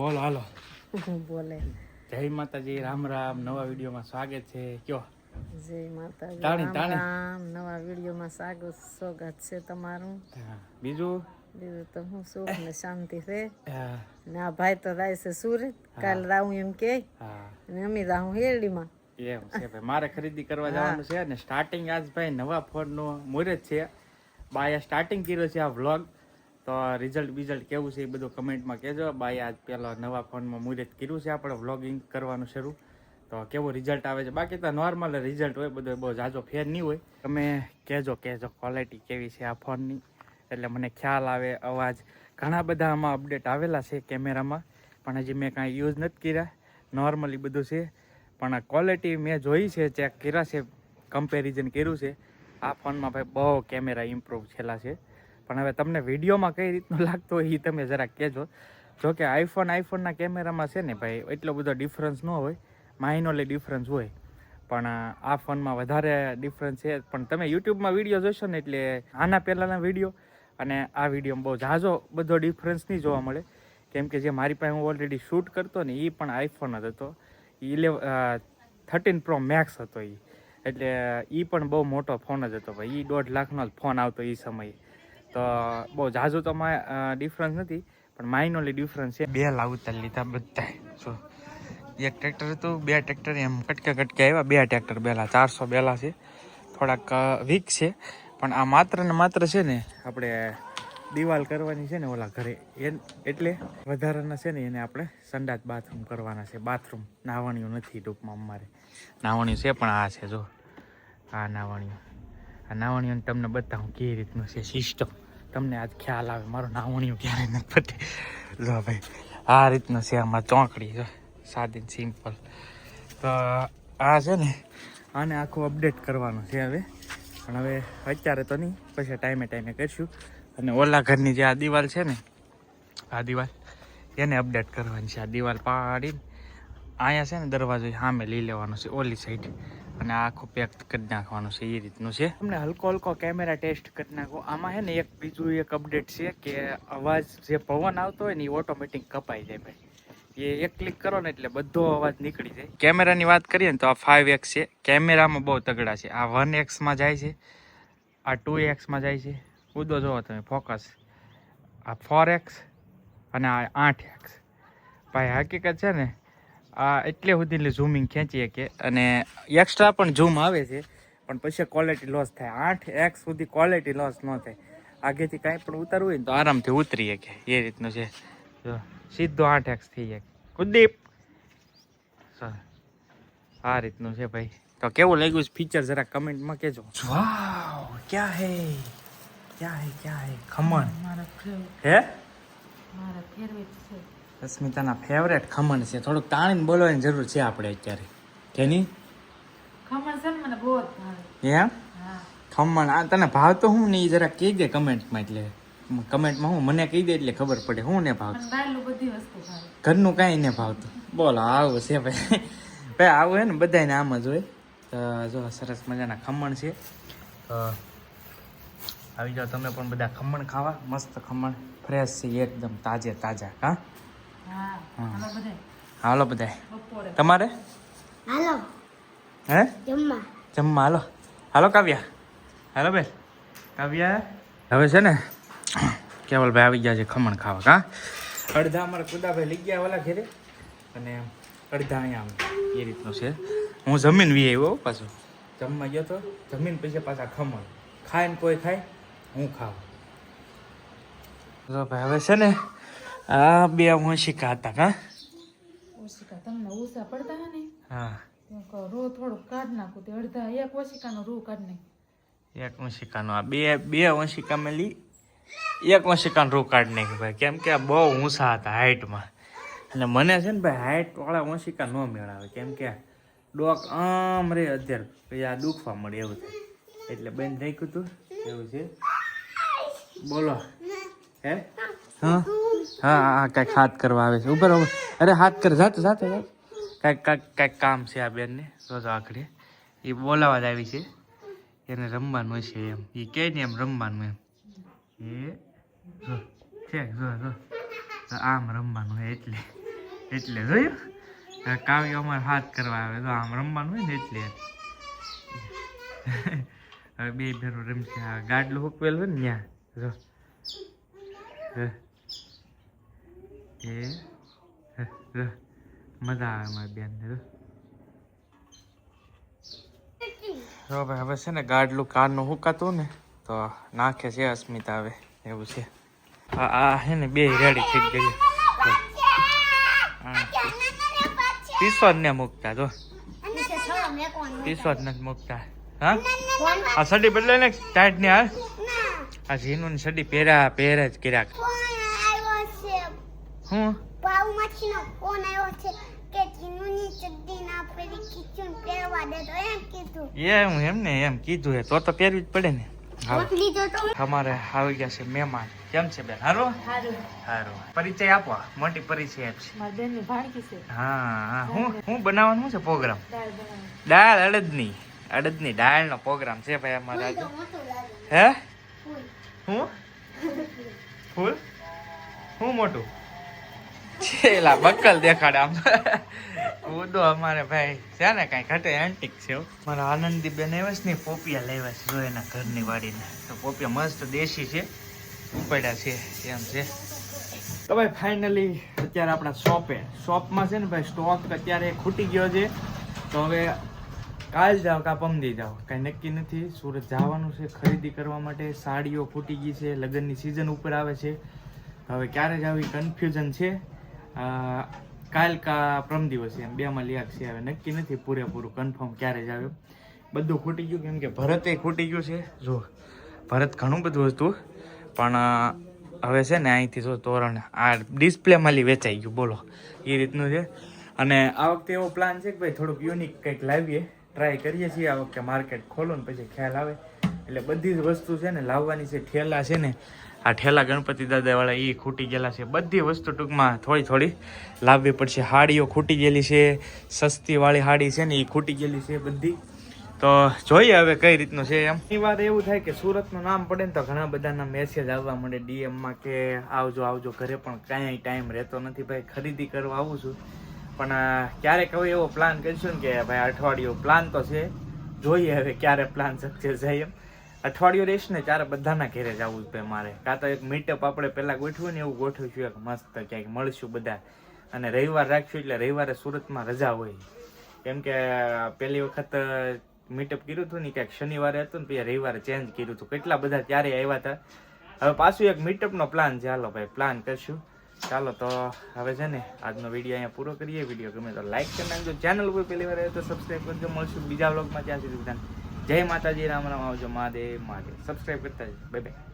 બોલો હાલો. બોલે. જય માતાજી રામ રામ. નવા વિડીયોમાં સ્વાગત છે. કયો? જય માતાજી રામ રામ. નવા વિડીયોમાં સ્વાગત સ્વાગત છે તમારું. બીજું? બીજું તો હું સુખ ને શાંતિ છે. ને આ ભાઈ તો રાય છે સુરત. કાલ રાહું એમ કે. ને અમી રાહું હેરડીમાં. એમ છે ભાઈ. મારે ખરીદી કરવા જવાનું છે ને સ્ટાર્ટિંગ આજ ભાઈ નવા ફોનનું મુહૂર્ત છે. બાએ સ્ટાર્ટિંગ કર્યો છે આ વ્લોગ તો રિઝલ્ટ બિઝલ્ટ કેવું છે એ બધું કમેન્ટમાં કહેજો. બાય આજ પહેલાં નવા ફોનમાં મુહૂર્ત કર્યું છે આપણે વ્લોગિંગ કરવાનું શરૂ. તો કેવું રિઝલ્ટ આવે છે? બાકી તો નોર્મલ રિઝલ્ટ હોય, બધું બહુ ઝાઝો ફેર નહીં હોય. તમે કહેજો કહેજો ક્વોલિટી કેવી છે આ ફોનની? એટલે મને ખ્યાલ આવે, અવાજ. ઘણા બધા આમાં અપડેટ આવેલા છે કેમેરામાં, પણ હજી મેં કાંઈ યુઝ નથી કર્યા. નોર્મલી બધું છે, પણ ક્વોલિટી મેં જોઈ છે ચેક કર્યા છે કમ્પેરિઝન કર્યું છે. આ ફોનમાં ભાઈ બહુ કેમેરા ઇમ્પ્રૂવ થયેલા છે. પણ હવે તમને વિડીયોમાં કઈ રીતનું લાગતું હોય એ તમે જરાક કહેજો. જો કે આઈફોન આઈફોનના કેમેરામાં છે ને ભાઈ, એટલો બધો ડિફરન્સ ન હોય. માઇનોલી ડિફરન્સ હોય. પણ આ ફોનમાં વધારે ડિફરન્સ છે. પણ તમે યુટ્યુબમાં વીડિયો જોશો ને એટલે આના પહેલાંના વીડિયો અને આ વિડીયોમાં બહુ ઝાઝો બધો ડિફરન્સ નહીં જોવા મળે. કેમ કે જે મારી પાસે હું ઓલરેડી શૂટ કરતો ને, એ પણ આઈફોન જ હતો. ઇલેવ થર્ટીન પ્રો મેક્સ હતો એ. એટલે એ પણ બહુ મોટો ફોન જ હતો ભાઈ. એ દોઢ લાખનો જ ફોન આવતો એ સમયે. તો બહુ ઝાઝો તો ડિફરન્સ નથી, પણ માઇનોલી ડિફરન્સ છે. બે લાવતા લીધા બધા જો. એક ટ્રેક્ટર હતું, બે ટ્રેક્ટર એમ કટકે કટકે આવ્યા, બે ટ્રેક્ટર બેલા, ચારસો બેલા છે. થોડાક વીક છે, પણ આ માત્ર ને માત્ર છે ને, આપણે દિવાલ કરવાની છે ને ઓલા ઘરે એટલે વધારાના છે ને એને આપણે સંડાસ બાથરૂમ કરવાના છે. બાથરૂમ નાવણીયું નથી ટૂંકમાં અમારે. નાવણીયું છે પણ આ છે, જો. આ નાવણીયું. આ નાવણીયું તમને બતાવું કેવી રીતનું છે સિસ્ટમ તમને આજ ખ્યાલ આવે, મારું નાવણીયું ક્યારે નથી પતે. જો ભાઈ, આ રીતનું છે આમાં ચોંકડી, જો, સાદી સિમ્પલ તો આ છે ને, આને આખું અપડેટ કરવાનું છે હવે. પણ હવે અત્યારે તો નહીં, પછી ટાઈમે ટાઈમે કરીશું. અને ઓલા ઘરની જે આ દિવાલ છે ને, આ દિવાલ, એને અપડેટ કરવાની છે. આ દિવાલ પાડીને, અહીંયા છે ને દરવાજો સામે લઈ લેવાનો છે, ઓલી સાઈડ અને આખું પેક કરી નાખવાનું છે એ રીતનું છે. તમને હલકો હલકો કેમેરા ટેસ્ટ કરી નાખો. આમાં છે ને એક બીજું એક અપડેટ છે કે અવાજ જે પવન આવતો હોય ને એ ઓટોમેટિક કપાઈ જાય ભાઈ. એ એક ક્લિક કરો ને એટલે બધો અવાજ નીકળી જાય. કેમેરાની વાત કરીએ ને તો આ ફાઇવ એક્સ છે. કેમેરામાં બહુ તગડા છે. આ વન એક્સમાં જાય છે આ ટુ એક્સમાં જાય છે. ઉદો જોવો તમે ફોકસ આ ફોર એક્સ અને આ આઠ એક્સ ભાઈ હકીકત છે ને આ એટલે સુધી ઝૂમિંગ ખેંચીએ કે અને એક્સ્ટ્રા પણ ઝૂમ આવે છે પણ પછી ક્વોલિટી લોસ થાય. આઠ એક્સ સુધી ક્વોલિટી લોસ ન થાય. આગેથી કાંઈ પણ ઉતારવું હોય ને તો આરામથી ઉતરી શકે એ રીતનું છે. જો સીધો આઠ એક્સ થઈ જાય. કુલદીપ! સર. આ રીતનું છે ભાઈ. તો કેવું લાગ્યું છે ફીચર જરા કમેન્ટમાં કહેજો. વાવ! ક્યાં હે? ક્યાં હે? ક્યાં હે? ખમણ. મારા હે? મારા ફેવરેટ છે. રશ્મિતાના ફેવરેટ ખમણ છે. થોડુંક તાણીને બોલવાની જરૂર છે આપણે અત્યારે. કેની? ખમણ છે મને બહુ જ ભાવે. એમ? ખમણ? આ તને ભાવતો હું ને એ જરા કહી દે કમેન્ટમાં એટલે. કમેન્ટમાં હું? મને કહી દે એટલે ખબર પડે. હું ને ભાવે. ઘરનું કાંઈ ને ભાવતું? બોલો આવું છે ભાઈ. ભાઈ આવું હે ને બધાને આમ જ હોય. તો જો સરસ મજાના ખમણ છે. તો આવી જાઓ તમે પણ બધા ખમણ ખાવા. મસ્ત ખમણ. ફ્રેશ છે એકદમ તાજે તાજા. હા હા હા. હાલો બધાય. તમારે? હાલો. હે? જમવા. જમવા હાલો. હાલો કાવ્યા. હાલો બેન. કાવ્યા. હવે છે ને કેવલભાઈ આવી ગયા છે ખમણ ખાવા કા? અડધા અમારા કુદાભાઈ લઈ ગયા ઓલા ઘેરે. અને અડધા અહીંયા આવે. એ રીતનું છે. હું જમીન વી આવ્યો હો પાછો. જમવા ગયો તો જમીન પછી પાછા ખમણ. ખાય ને કોઈ ખાય હું ખાવ. જો ભાઈ હવે છે ને આ બે વંશિકા હતા કા ઓશિકા તમને ઓછા પડતા હે ને? હા. રો થોડુંક કાઢ નાખું તે અડધા એક ઓશિકાનો રૂ કાઢ નાખ. એક વંશિકાનો આ બે બે વંશિકા મેલી એક વંશિકાનો રૂ કાઢ નાખ્યું ભાઈ. કેમ કે આ બહુ ઊંચા હતા હાઈટમાં. એટલે મને છે ને ભાઈ હાઈટ વાળા વંશિકા ન મેળાવે. કેમ કે ડોક આમ રે અત્યારે. પછી આ દુખવા મળે એવું થાય. એટલે બેન રાખ્યું હતું એવું છે. બોલો. હે? હા. હા હા કાંઈક હાથ કરવા આવે છે. ઉપર અરે, હાથ કર, જાતે જાતે કાંઈક કાંઈક કાંઈક કામ છે આ બેનને. રોજ આખરે. એ બોલાવા જ આવી છે. એને રમવાનું હોય છે એમ. એ કહે ને એમ રમવાનું એમ. એ, જો, છે, જો જો. આમ રમવાનું હોય એટલે. એટલે જોયું? કાવ્ય અમારે હાથ કરવા આવે. તો આમ રમવાનું હોય ને એટલે. હવે બે ભેરું રમશે. આ ગાડલું હુકવેલ હોય ને ત્યાં જો. જો. એ? મજા આવે મારી બેન, જો. જો ભાઈ, હવે છે ને ગાડલું કારનું હુકાતું ને, તો નાખે છે અસ્મિતા હવે, એવું છે. આ હે ને બે રેડી થઈ ગઈ. પીસવા જ ને મૂકતા, જો. પીસવા જ નથી મૂકતા. હા? આ સડી બદલે ને, ટાઈટ ને હાલ. આ ઝીનું સડી પહેરા પહેરા જ કર્યા. હું ફોન આવ્યો છે કે ચડ્ડી ના પહેરવા દે તો એમ કીધું એ હું એમ ને એમ કીધું હે તો તો પહેરવી જ પડે ને અમારે આવી ગયા છે મહેમાન કેમ છે બેન હારો હારો પરિચય આપો મોટી પરિચય આપશે મારી ભાણકી છે હા હા હું હું બનાવવાનું શું છે પ્રોગ્રામ દાળ અડદની અડદની દાળનો પ્રોગ્રામ છે ભાઈ અમારે આજે હે હું ફૂલ હું મોટું છેલા બક્કલ દેખાડે આમ. ઉદો અમારે ભાઈ છે ને કાંઈ ઘટે એન્ટિક છે મારા આનંદી બેન આવ્યા ને, પોપિયા લેવા છે, જો એના ઘરની વાડીને. તો પોપિયા મસ્ત દેશી છે, ઉપાડ્યા છે, એમ છે. તો ભાઈ ફાઇનલી અત્યારે આપણા શોપે શોપમાં છે ને ભાઈ સ્ટોક અત્યારે ખૂટી ગયો છે. તો હવે કાલ જાઓ કા પમદી જાઓ. કાંઈ નક્કી નથી. સુરત જવાનું છે ખરીદી કરવા માટે. સાડીઓ ખૂટી ગઈ છે. લગ્નની સિઝન ઉપર આવે છે. હવે ક્યારે જાવ એ કન્ફ્યુઝન છે. કાલ કા પ્રમ દિવસે એમ બેમાં છે હવે, નક્કી નથી પૂરેપૂરું કન્ફર્મ ક્યારે જ આવે બધું ખૂટી ગયું કેમ કે ભરતે ખૂટી ગયું છે. જો, ભરત ઘણું બધું હતું, પણ હવે છે ને અહીંથી જો તોરણ, આ ડિસ્પ્લે માલી વેચાઈ ગયું, બોલો. એ રીતનું છે. અને આ વખતે એવો પ્લાન છે કે ભાઈ થોડુંક યુનિક કંઈક લાવીએ. ટ્રાય કરીએ છીએ આ વખતે માર્કેટ ખોલો ને પછી ખ્યાલ આવે. એટલે બધી જ વસ્તુ છે ને લાવવાની છે, ઠેલા છે ને, આ ઠેલા ગણપતિ દાદાવાળા એ ખૂટી ગયેલા છે. બધી વસ્તુ ટૂંકમાં થોડી થોડી લાવવી પડશે. હાડીઓ ખૂટી ગયેલી છે, સસ્તીવાળી હાડી છે ને એ ખૂટી ગયેલી છે બધી. તો જોઈએ હવે કઈ રીતનું છે એમ. એ વાત એવું થાય કે સુરતનું નામ પડે ને તો ઘણા બધાના મેસેજ આવવા માંડે ડીએમમાં કે આવજો આવજો, ઘરે પણ કાંઈ ટાઈમ રહેતો નથી. ભાઈ, ખરીદી કરવા આવું છું. પણ ક્યારેક હવે એવો પ્લાન કરીશું ને કે, ભાઈ, અઠવાડિયું પ્લાન તો છે. જોઈએ હવે ક્યારે પ્લાન સક્સેસ જાય એમ. અઠવાડિયું રહીશ ને ત્યારે બધાના ઘેરે જવું જ મારે. કાં તો એક મીટઅપ આપણે પહેલાં ગોઠવું ને એવું ગોઠવીશું એક મસ્ત ક્યાંક મળશું બધા. અને રવિવાર રાખશું એટલે રવિવારે સુરતમાં રજા હોય. કેમ કે પહેલી વખત મીટઅપ કર્યું હતું ને ક્યાંક શનિવારે હતું ને પછી રવિવારે ચેન્જ કર્યું હતું. કેટલા બધા ત્યારે આવ્યા હતા. હવે પાછું એક મીટઅપનો પ્લાન છે. હાલો ભાઈ પ્લાન કરશું. ચાલો તો હવે છે ને, આજનો વીડિયો અહીંયા પૂરો કરીએ. વીડિયો ગમે તો લાઈક કરી નાખજો. ચેનલ ઉપર પહેલી વાર તો સબસ્ક્રાઈબ કરજો. મળશું બીજા વ્લોગમાં ત્યાં સુધી બધાને જય માતાજી રામ રામ આવજો મહાદેવ મહાદેવ. સબસ્ક્રાઈબ કરતા જ બાય બાય